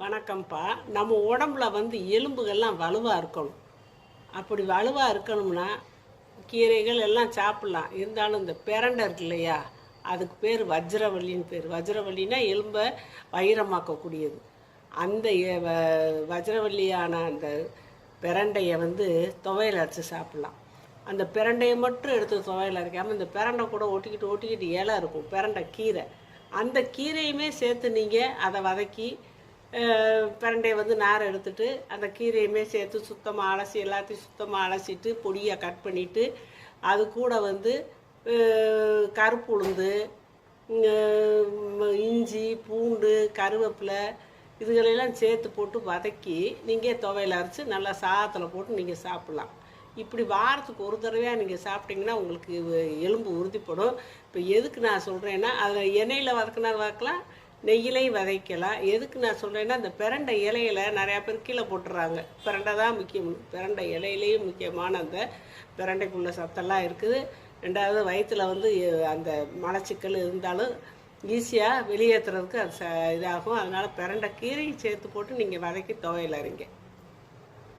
வணக்கம்ப்பா. நம்ம உடம்புல வந்து எலும்புகள்லாம் வலுவாக இருக்கணும். அப்படி வலுவாக இருக்கணும்னா கீரைகள் எல்லாம் சாப்பிட்லாம். இருந்தாலும் இந்த பிரண்டை இருக்கு இல்லையா? அதுக்கு பேர் வஜ்ரவள்ளின்னு பேர். வஜ்ரவள்ளினா எலும்பை வைரமாக்கக்கூடியது. அந்த வ- வஜ்ரவள்ளியான அந்த பிரண்டையை வந்து துவையல் அரைச்சி சாப்பிட்லாம். அந்த பிரண்டையை மட்டும் எடுத்து துவையல் அரைக்காமல் இந்த பிரண்டை கூட ஒட்டிக்கிட்டு ஒட்டிக்கிட்டு இலை இருக்கும். பிரண்டை கீரை. அந்த கீரையுமே சேர்த்து நீங்கள் அதை வதக்கி பிரண்டையை வந்து நார் எடுத்துட்டு அந்த கீரையுமே சேர்த்து சுத்தமாக அலசி எல்லாத்தையும் சுத்தமாக அலசிட்டு பொடியாக கட் பண்ணிவிட்டு அது கூட வந்து கருப்பு உளுந்து இஞ்சி பூண்டு கருவேப்பிலை இதுகளெல்லாம் சேர்த்து போட்டு வதக்கி நீங்கள் துவையில் அரைச்சி நல்லா சாதத்தில் போட்டு நீங்கள் சாப்பிட்லாம். இப்படி வாரத்துக்கு ஒரு தடவையாக நீங்கள் சாப்பிட்டீங்கன்னா உங்களுக்கு எலும்பு உறுதிப்படும். இப்போ எதுக்கு நான் சொல்கிறேன்னா அதில் எண்ணெயில் வதக்குனா வதக்கலாம் நெய்யிலையும் வதைக்கலாம் எதுக்கு நான் சொல்கிறேன்னா இந்த பிரண்டை இலையில நிறையா பேர் கீழே போட்டுறாங்க. பிரண்டை தான் முக்கியம். பிரண்டை இலையிலையும் முக்கியமான அந்த பிரண்டைக்குள்ள சத்தெல்லாம் இருக்குது. ரெண்டாவது வயிற்றுல வந்து அந்த மலச்சிக்கல் இருந்தாலும் ஈஸியாக வெளியேற்றுறதுக்கு அது ச இதாகும். அதனால் பிரண்டை கீரையும் சேர்த்து போட்டு நீங்கள் வதக்கி துவையல்